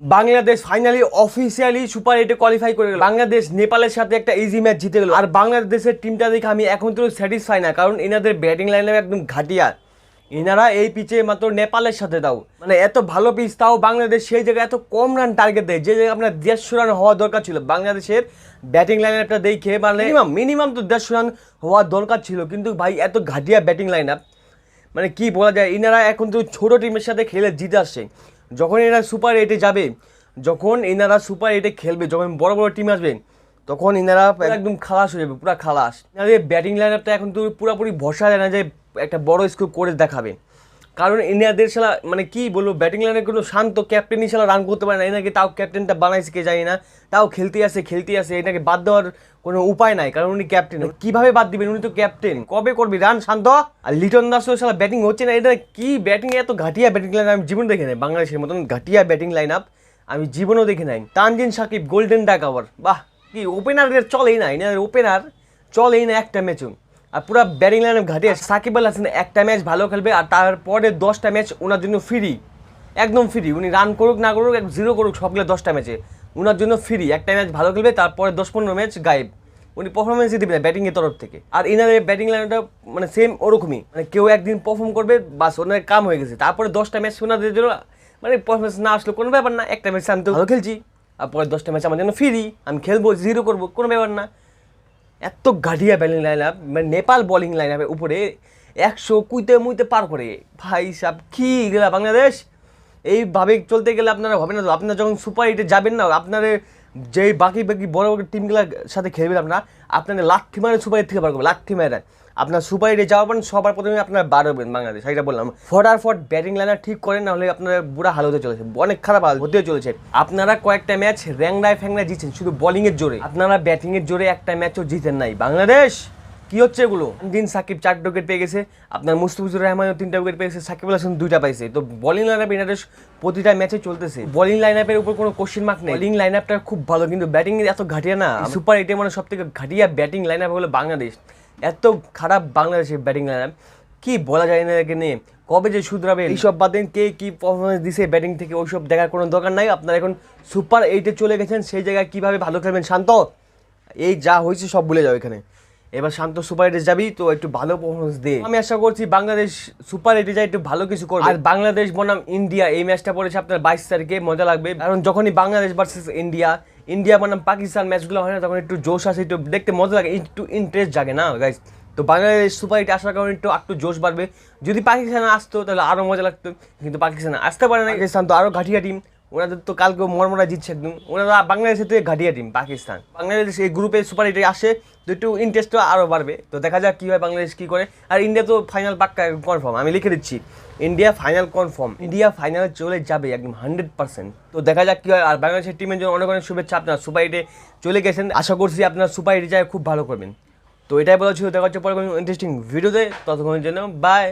Bangladesh finally officially super এইটে qualify করে গেল। বাংলাদেশ নেপালের সাথে একটা ইজি ম্যাচ জিতে গেল। আর বাংলাদেশের টিমটা দেখে আমি এখন তো স্যাটিসফাই না, কারণ এনাদের ব্যাটিং লাইনে একদম ঘাটিয়া এনারা এই পিচে মাত্র নেপালের সাথে দাও। মানে এত ভালো পিচ তাও বাংলাদেশ সেই জায়গায় এত কম রান টার্গেট দেয়, যে জায়গায় আপনার দেড়শো রান হওয়া দরকার ছিল। বাংলাদেশের ব্যাটিং লাইন আপটা দেখে মানে মিনিমাম মিনিমাম তো দেড়শো রান হওয়া দরকার ছিল, কিন্তু ভাই এত ঘাটিয়া ব্যাটিং লাইন আপ মানে কি বলা যায়, এনারা এখন তো ছোটো টিমের সাথে খেলে জিতে আসছে। যখন এরা সুপার এইটে যাবে যখন এনারা সুপার এইটে খেলবে যখন বড় বড় টিম আসবে তখন এনারা একদম খালাস হয়ে যাবে পুরো খালাস। এনাদের ব্যাটিং লাইন আপটা এখন তো পুরোপুরি ভরসা যায় না যে একটা বড় স্কোর করে দেখাবে। কারণ এনাদের সালা মানে কি বলব ব্যাটিং লাইনের কোনো শান্ত ক্যাপ্টেনই সালা রান করতে পারে না। এনাকে তাও ক্যাপ্টেনটা বানাইছে, কে জানি না। তাও খেলতে আসে খেলতে আসে এটাকে বাদ দেওয়ার কোনো উপায় নাই, কারণ উনি ক্যাপ্টেন কীভাবে বাদ দিবেন? উনি তো ক্যাপ্টেন কবে করবি? রান শান্ত। আর লিটন দাসও সালা ব্যাটিং হচ্ছে না। এটা কি ব্যাটিং এত ঘাটিয়া ব্যাটিং লাইন আমি জীবন দেখে নাই। বাংলাদেশের মতন ঘাটিয়া ব্যাটিং লাইন আপ আমি জীবনও দেখে নাই। Tanzim Sakib golden duck our বাহ, কি ওপেনারদের চলেই না। এনাদের ওপেনার চলেই না একটা ম্যাচও আর পুরো ব্যাটিং লাইনে ঘাটিয়ে সাকিব আল হাসান একটা ম্যাচ ভালো খেলবে আর তারপরে দশটা ম্যাচ ওনার জন্য ফ্রি একদম ফ্রি উনি রান করুক, না করুক, এক জিরো করুক সবগুলো দশটা ম্যাচে ওনার জন্য ফ্রি একটা ম্যাচ ভালো খেলবে, তারপরে দশ পনেরো ম্যাচ গায়েব। উনি পারফরমেন্সই দেবে না ব্যাটিংয়ের তরফ থেকে। আর এনাদের ব্যাটিং লাইনটা মানে সেম ওরকমই। মানে কেউ একদিন পারফর্ম করবে, বাস ওনার কাম হয়ে গেছে। তারপরে দশটা ম্যাচ ওনাদের জন্য মানে পারফরমেন্স না আসলে কোনো ব্যাপার না। একটা ম্যাচ আমি তো ভালো খেলছি। আর পরে দশটা ম্যাচ আমার জন্য ফ্রি আমি খেলব জিরো করব, কোনো ব্যাপার না। এত গাড়িয়া ব্যালিং লাইন আপ মানে নেপাল বলিং লাইন আপের উপরে একশো কুইতে মুইতে পার করে। ভাই সাহ কি গেলা বাংলাদেশ? এইভাবে চলতে গেলে আপনারা হবে না তো? আপনারা যখন সুপার হিটে যাবেন না আপনার যেই বাকি বাকি বড় বড় টিমগুলোর সাথে খেলবেন না আপনার লাঠি মারে সুপারি থেকে বার করবেন লাঠি মারে। আপনার সুপার এইটে যাওয়ার সবার প্রথমে আপনারা বার বাংলাদেশ, সেটা বললাম। ফটার ফট ব্যাটিং লাইনার ঠিক করেন না হলে আপনার বুড়া হাল হতে চলেছে, অনেক খারাপ হাল হতে চলেছে। আপনারা কয়েকটা ম্যাচ র্যাংরায় ফ্যাংরায় জিতছেন শুধু বলিংয়ের জোরে। আপনারা ব্যাটিংয়ের জোরে একটা ম্যাচও জিতেন নাই। বাংলাদেশ! কি হচ্ছে এগুলো? দিন সাকিব চার উইকেট পেয়ে গেছে, আপনার মুস্তাফিজুর রহমানও তিনটা উইকেট পেয়ে গেছে সাকিব হাসান দুইটা পাইছে। তো বলিং লাইন আপ এনাদের প্রতিটা ম্যাচে চলতেছে। বলিং লাইন আপের উপর কোনো কোশ্চেন মার্ক নেই। বোলিং লাইন আপটা খুব ভালো, কিন্তু ব্যাটিং এত ঘাটিয়া না। সুপার এইটে মানে সব থেকে ঘাটিয়া ব্যাটিং লাইন আপ হলো বাংলাদেশ। এত খারাপ বাংলাদেশের ব্যাটিং লাইন আপ কি বলা যায় না একে নিয়ে? কবে যে শুধরাবে এইসব বাদ কে কি পারফরমেন্স দিছে ব্যাটিং থেকে, ওইসব দেখার কোনো দরকার নাই। আপনারা এখন সুপার এইটে চলে গেছেন, সেই জায়গায় কীভাবে ভালো খেলবেন, শান্ত? এই যা হয়েছে সব ভুলে যাও এখানে। এবার শান্ত সুপার এইটে যাবি তো একটু ভালো পারফরমেন্স দে। আমি আশা করছি বাংলাদেশ সুপার এইটে যায় একটু ভালো কিছু করবে। আর বাংলাদেশ বনাম ইন্ডিয়া এই ম্যাচটা পড়েছে আপনার বাইশ তারিখে মজা লাগবে। কারণ যখনই বাংলাদেশ ভার্সেস ইন্ডিয়া ইন্ডিয়া বনাম পাকিস্তান ম্যাচগুলো হয় না তখন একটু জোশ আসে একটু দেখতে মজা লাগে একটু ইন্টারেস্ট জাগে না গাইজ তো বাংলাদেশ সুপার এইট আসার কারণে একটু একটু জোশ বাড়বে। যদি পাকিস্তান আসতো তাহলে আরও মজা লাগতো। কিন্তু পাকিস্তান আসতে পারে না পাকিস্তান তো আরও ঘাটিয়া টিম ওনাদের তো কালকে মরমরা জিতছে একদম। ওনারা বাংলাদেশের থেকে ঘাটিয়া টিম পাকিস্তান। বাংলাদেশ এই গ্রুপে সুপার এইটে আসে, তো একটু ইন্টারেস্টও আরও বাড়বে। তো দেখা যাক কী হয় বাংলাদেশ কী করে। আর ইন্ডিয়া তো ফাইনাল পাক্কা কনফার্ম আমি লিখে দিচ্ছি। ইন্ডিয়া ফাইনাল কনফার্ম ইন্ডিয়া ফাইনালে চলে যাবে একদম হান্ড্রেড পার্সেন্ট তো দেখা যাক কী হয়। আর বাংলাদেশের টিমের জন্য অনেক অনেক শুভেচ্ছা, আপনার সুপার এইটে চলে গেছেন। আশা করছি আপনার সুপার এইটে যায় খুব ভালো করবেন। তো এটাই বলা ছিল, দেখা হচ্ছে পরে ইন্টারেস্টিং ভিডিওতে ততক্ষণের জন্য বাই